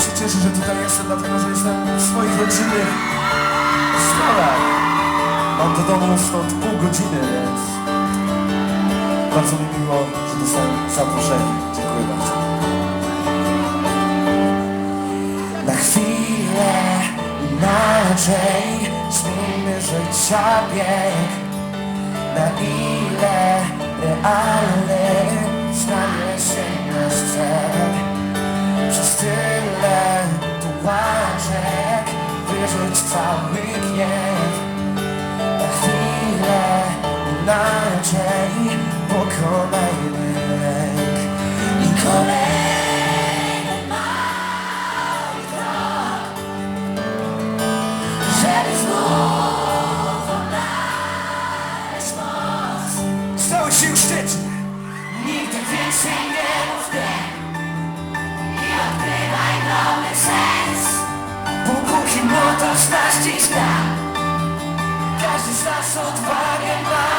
się cieszę, że tutaj jestem, dlatego że jestem w swoich rodzinnych stronach. Mam do domu stąd pół godziny, więc bardzo mi miło, że dostałem zaproszenie. Dziękuję bardzo. Na chwilę inaczej zmieńmy życia bieg Na ile realny wyrzuć cały gniew. Na chwilę inaczej pokonajmy lęk I kolejny nas odwagę ma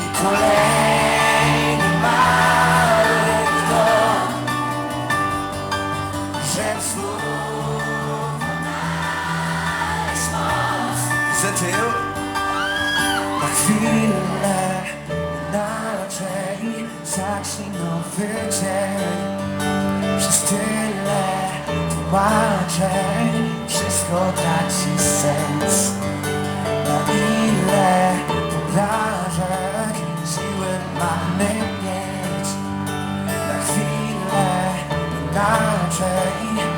I kolejny mały krok Żeby znów odnaleźć moc. Zatył Na chwilę inaczej Zacznij nowy dzień. Przez tyle tłumaczeń Wszystko traci sens ile porażek Siły mamy mieć. Na chwilę inaczej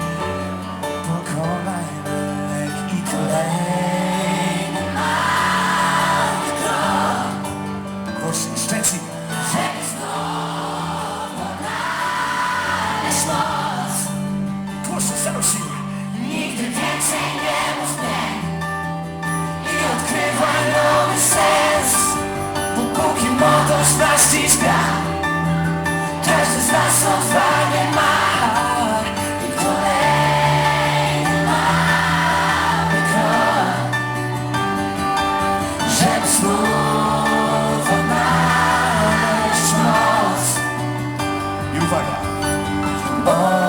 Uwaga!